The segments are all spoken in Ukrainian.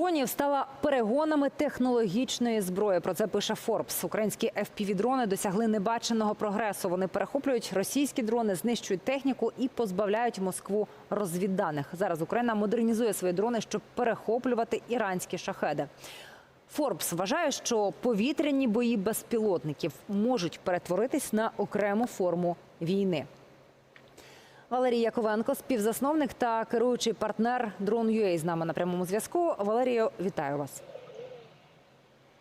дронів стала перегонами технологічної зброї. Про це пише Форбс. Українські FPV-дрони досягли небаченого прогресу. Вони перехоплюють російські дрони, знищують техніку і позбавляють Москву розвідданих. Зараз Україна модернізує свої дрони, щоб перехоплювати іранські шахеди. Форбс вважає, що повітряні бої безпілотників можуть перетворитись на окрему форму війни. Валерій Яковенко, співзасновник та керуючий партнер Drone.ua з нами на прямому зв'язку. Валерію, вітаю вас.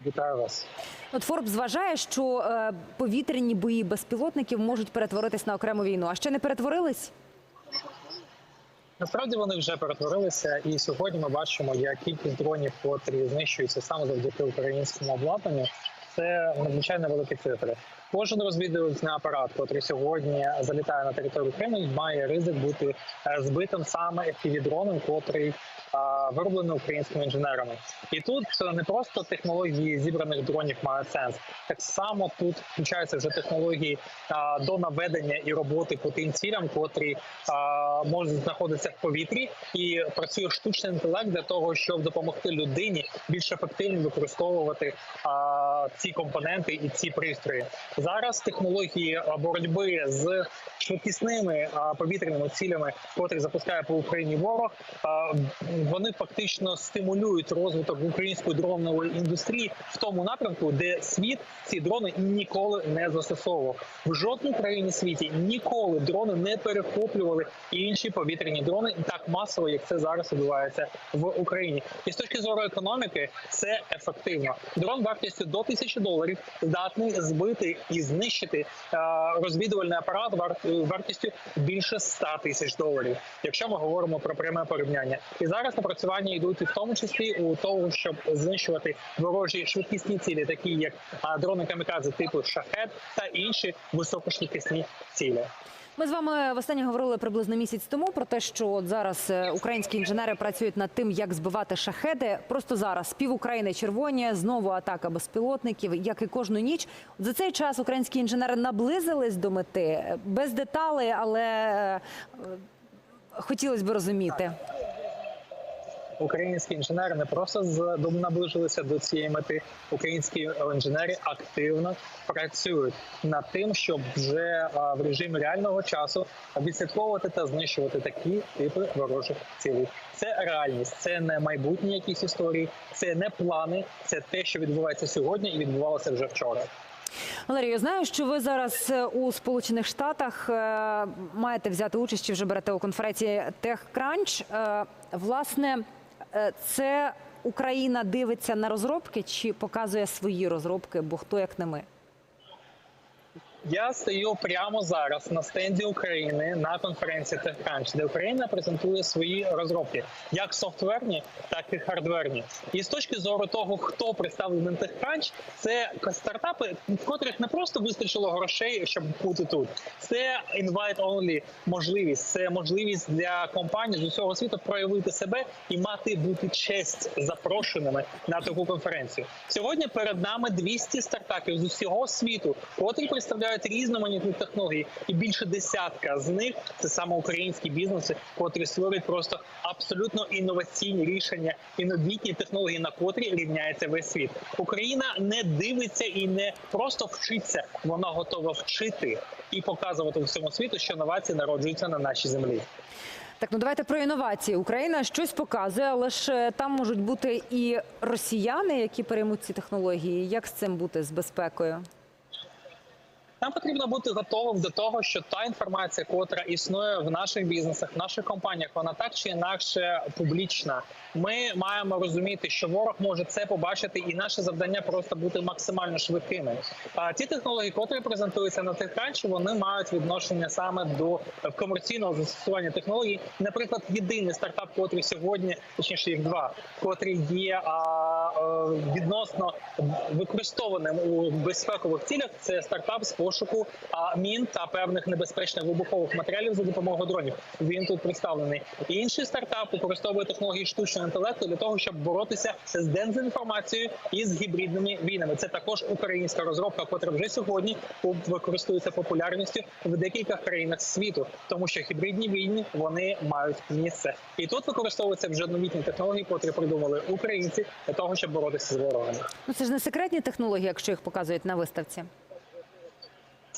Вітаю вас. От Форбс вважає, що е, повітряні бої безпілотників можуть перетворитись на окрему війну. А ще не перетворились? Насправді вони вже перетворилися, і сьогодні ми бачимо, як кількість дронів, котрі знищуються саме завдяки українському обладнанню, це надзвичайно великі цифри. Кожен розвідувальний апарат, який сьогодні залітає на територію України, має ризик бути е, збитим саме FPV-дроном, котрий а, вироблений українськими інженерами. І тут е, не просто технології зібраних дронів мають сенс. Так само тут включаються вже технології до наведення і роботи по тим цілям, котрі можуть знаходитися в повітрі, і працює штучний інтелект для того, щоб допомогти людині більш ефективно використовувати ці компоненти і ці пристрої. Зараз технології боротьби з швидкісними повітряними цілями, котрі запускає по Україні ворог, вони фактично стимулюють розвиток української дронової індустрії в тому напрямку, де світ ці дрони ніколи не застосовував. В жодній країні світі ніколи дрони не перехоплювали інші повітряні дрони так масово, як це зараз відбувається в Україні. І з точки зору економіки це ефективно. Дрон вартістю до тисячі доларів здатний збити і знищити е, розвідувальний апарат вар- вартістю більше 100 тисяч доларів, якщо ми говоримо про пряме порівняння. І зараз напрацювання йдуть в тому числі у того, щоб знищувати ворожі швидкісні цілі, такі як дрони камікадзе типу шахет та інші високошвидкісні цілі. Ми з вами востаннє говорили приблизно місяць тому про те, що от зараз е, українські інженери працюють над тим, як збивати шахеди. Просто зараз пів України червоні, знову атака безпілотників, як і кожну ніч. За цей час українські інженери наблизились до мети Е, без деталей, але е, хотілося б розуміти. Українські інженери не просто наближилися до цієї мети. Українські інженери активно працюють над тим, щоб вже в режимі реального часу відслідковувати та знищувати такі типи ворожих цілей. Це реальність, це не майбутні якісь історії, це не плани, це те, що відбувається сьогодні, і відбувалося вже вчора. Валерію, я знаю, що ви зараз е, у Сполучених Штатах е, маєте взяти участь чи вже берете у конференції TechCrunch. Е, Власне, це Україна дивиться на розробки чи показує свої розробки, бо хто як не ми? Я стою прямо зараз на стенді України на конференції TechCrunch, де Україна презентує свої розробки, як софтверні, так і хардверні. І з точки зору того, хто представлений TechCrunch, це стартапи, в котрих не просто вистачило грошей, щоб бути тут. Це invite-only можливість, це можливість для компаній з усього світу проявити себе і мати бути честь запрошеними на таку конференцію. Сьогодні перед нами 200 стартапів з усього світу, котрі представляють різноманітні технології, і більше десятка з них це саме українські бізнеси, котрі створюють просто абсолютно інноваційні рішення і новітні технології, на котрі рівняється весь світ. Україна не дивиться і не просто вчиться, вона готова вчити і показувати всьому світу, що новації народжуються на нашій землі. Так, ну давайте про інновації. Україна щось показує, але ж е, там можуть бути і росіяни, які переймуть ці технології. Як з цим бути з безпекою? Нам потрібно бути готовим до того, що та інформація, котра існує в наших бізнесах, в наших компаніях, вона так чи інакше публічна. Ми маємо розуміти, що ворог може це побачити, і наше завдання просто бути максимально швидкими. А ті технології, котрі презентуються на тих кранчі, вони мають відношення саме до комерційного застосування технологій. Наприклад, єдиний стартап, котрий сьогодні, точніше їх два, котрі є а, відносно використовуваним у безпекових цілях, це стартап з пошуку мін та певних небезпечних вибухових матеріалів за допомогою дронів. Він тут представлений. Інший стартап використовує технології штучного інтелекту для того, щоб боротися з дезінформацією і з гібридними війнами. Це також українська розробка, котра вже сьогодні використовується популярністю в декількох країнах світу, тому що гібридні війни вони мають місце, і тут використовуються вже новітні технології, котрі придумали українці для того, щоб боротися з ворогами. Ну це ж не секретні технології, якщо їх показують на виставці.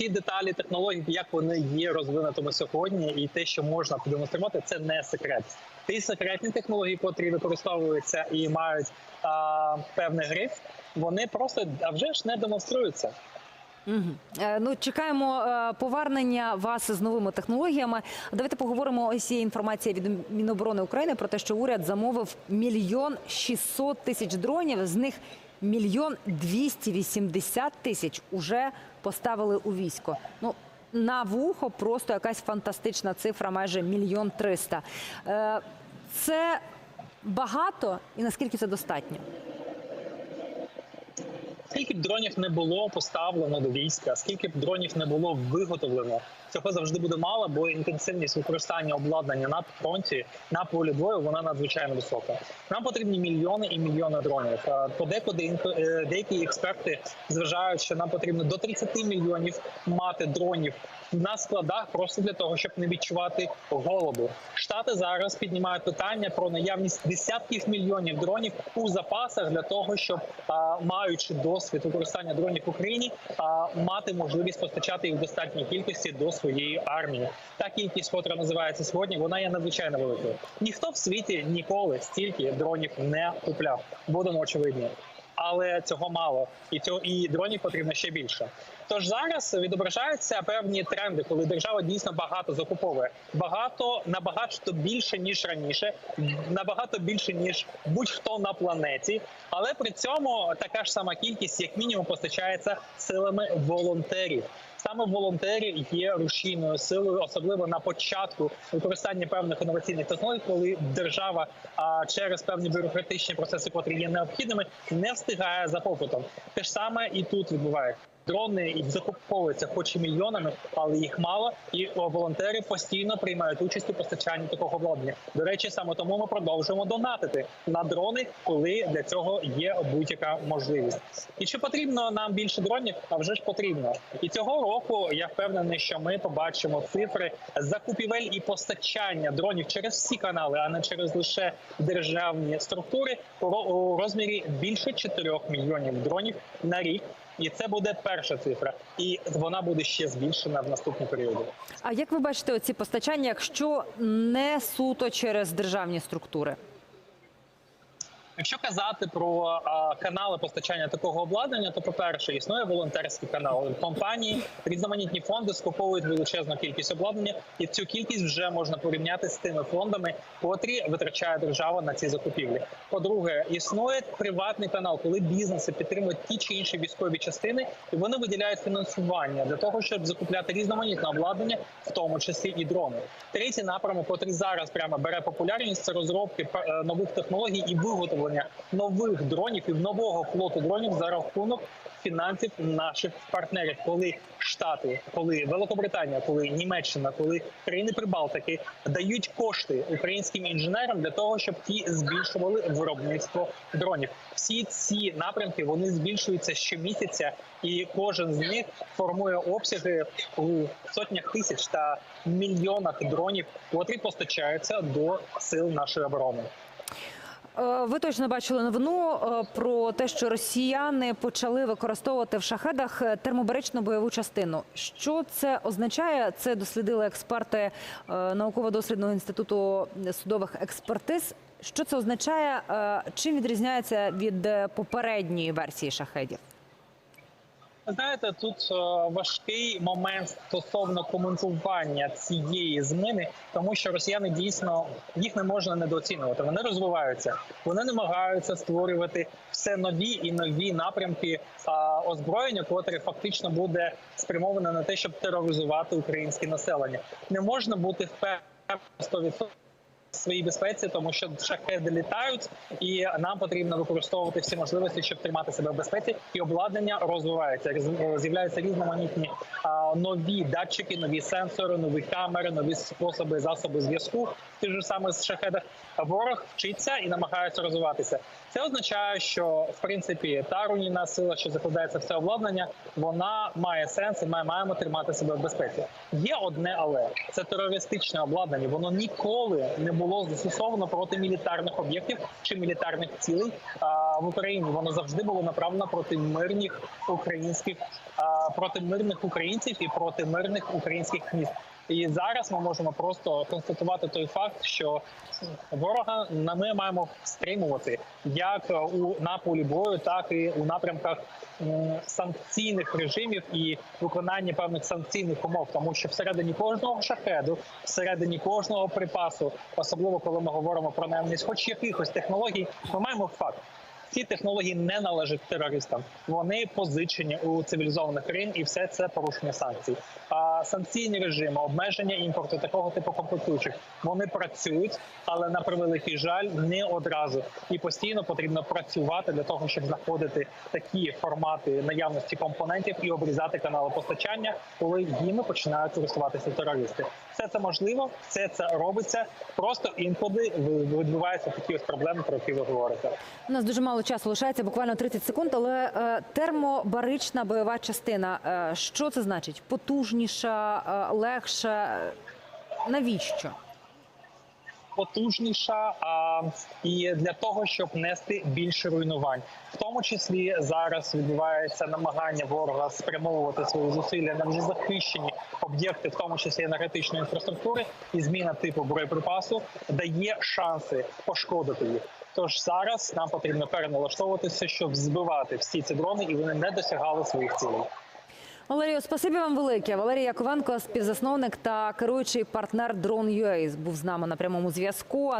Ті деталі технологій, як вони є розвинутими сьогодні, і те, що можна продемонструвати, це не секрет. Ті секретні технології, котрі використовуються і мають а, певний гриф, вони просто а вже ж не демонструються. Угу. Ну, чекаємо е, повернення вас з новими технологіями. Давайте поговоримо. Ось є інформація від Міноборони України про те, що уряд замовив мільйон шістсот тисяч дронів. З них мільйон двісті вісімдесят тисяч уже поставили у військо. Ну на вухо просто якась фантастична цифра, майже мільйон триста. Е, Це багато і наскільки це достатньо? Скільки б дронів не було поставлено до війська, скільки б дронів не було виготовлено, цього завжди буде мало, бо інтенсивність використання обладнання на фронті на полі бою вона надзвичайно висока. Нам потрібні мільйони і мільйони дронів. Е, Подекуди е, деякі експерти зважають, що нам потрібно до 30 мільйонів мати дронів на складах просто для того, щоб не відчувати голоду. Штати зараз піднімають питання про наявність десятків мільйонів дронів у запасах для того, щоб маючи досвід використання дронів в Україні, мати можливість постачати їх в достатній кількості до своєї армії. Та кількість, котра називається сьогодні, вона є надзвичайно великою. Ніхто в світі ніколи стільки дронів не купляв. Будемо очевидні. Але цього мало, і цього і дронів потрібно ще більше. Тож зараз відображаються певні тренди, коли держава дійсно багато закуповує. Багато набагато більше ніж раніше, набагато більше ніж будь-хто на планеті. Але при цьому така ж сама кількість, як мінімум, постачається силами волонтерів. Саме волонтери є рушійною силою, особливо на початку використання певних інноваційних технологій, коли держава через певні бюрократичні процеси, котрі є необхідними, не встигає за попитом. Те ж саме і тут відбувається. Дрони і закуповуються, хоч і мільйонами, але їх мало, і волонтери постійно приймають участь у постачанні такого обладнання. До речі, саме тому ми продовжуємо донатити на дрони, коли для цього є будь-яка можливість. І чи потрібно нам більше дронів? А вже ж потрібно. І цього року я впевнений, що ми побачимо цифри закупівель і постачання дронів через всі канали, а не через лише державні структури у розмірі більше 4 мільйонів дронів на рік. І це буде перша цифра, і вона буде ще збільшена в наступні періоди. А як ви бачите оці постачання, якщо не суто через державні структури? Якщо казати про а, канали постачання такого обладнання, то по перше, існує волонтерський канал. Компанії, різноманітні фонди скуповують величезну кількість обладнання, і цю кількість вже можна порівняти з тими фондами, котрі витрачає держава на ці закупівлі. По-друге, існує приватний канал, коли бізнеси підтримують ті чи інші військові частини, і вони виділяють фінансування для того, щоб закупляти різноманітне обладнання, в тому числі і дрони. Третій напрямок, котрий зараз прямо бере популярність, це розробки е, нових технологій і виготовлення нових дронів і нового флоту дронів за рахунок фінансів наших партнерів, коли Штати, коли Великобританія, коли Німеччина, коли країни Прибалтики дають кошти українським інженерам для того, щоб ті збільшували виробництво дронів. Всі ці напрямки вони збільшуються щомісяця, і кожен з них формує обсяги у сотнях тисяч та мільйонах дронів, котрі постачаються до сил нашої оборони. Е, Ви точно бачили новину е, про те, що росіяни почали використовувати в шахедах термоберечну термобаричну бойову частину. Що це означає? Це дослідили експерти е, науково-дослідного інституту судових експертиз. Що це означає? Е, Чим відрізняється від е, попередньої версії шахедів? Знаєте, тут е, важкий момент стосовно коментування цієї зміни, тому що росіяни дійсно їх не можна недооцінювати. Вони розвиваються, вони намагаються створювати все нові і нові напрямки а, озброєння, котре фактично буде спрямоване на те, щоб тероризувати українське населення. Не можна бути впевненим 100%, своїй безпеці, тому що шахеди літають, і нам потрібно використовувати всі можливості, щоб тримати себе в безпеці. І обладнання розвивається. Роз- З'являються різноманітні нові датчики, нові сенсори, нові камери, нові способи, засоби зв'язку. Ті ж саме з шахедах ворог вчиться і намагається розвиватися. Це означає, що в принципі та руйнівна сила, що закладається в це обладнання, вона має сенс і ми маємо тримати себе в безпеці. Є одне, але це терористичне обладнання. Воно ніколи не було застосовано проти мілітарних об'єктів чи мілітарних цілей в Україні. Воно завжди було направлено проти мирних українських проти мирних українців і проти мирних українських міст. І зараз ми можемо просто констатувати той факт, що ворога на ми маємо стримувати як е, у на полі бою, так і у напрямках санкційних режимів і виконання певних санкційних умов, тому що всередині кожного шахеду, всередині кожного припасу, особливо коли ми говоримо про наявність хоч якихось технологій, ми маємо факт. Ці технології не належать терористам. Вони позичені у цивілізованих країн, і все це порушення санкцій. А санкційні режими, обмеження імпорту такого типу комплектуючих, вони працюють, але на превеликий жаль, не одразу. І постійно потрібно працювати для того, щоб знаходити такі формати наявності компонентів і обрізати канали постачання, коли ними починають користуватися терористи. Все це можливо, все це робиться. Просто інколи відбуваються такі ось проблеми, про які ви говорите. У нас дуже мало часу лишається, буквально 30 секунд. Але е, термобарична бойова частина. Е, що це значить? Потужніша, е, легша. Навіщо? Потужніша а, і для того, щоб нести більше руйнувань, в тому числі зараз відбувається намагання ворога спрямовувати свої зусилля на вже захищені об'єкти, в тому числі енергетичної інфраструктури, і зміна типу боєприпасу дає шанси пошкодити їх. Тож зараз нам потрібно переналаштовуватися, щоб збивати всі ці дрони, і вони не досягали своїх цілей. Валерію, спасибі вам велике. Валерій Яковенко, співзасновник та керуючий партнер Drone.ua був з нами на прямому зв'язку.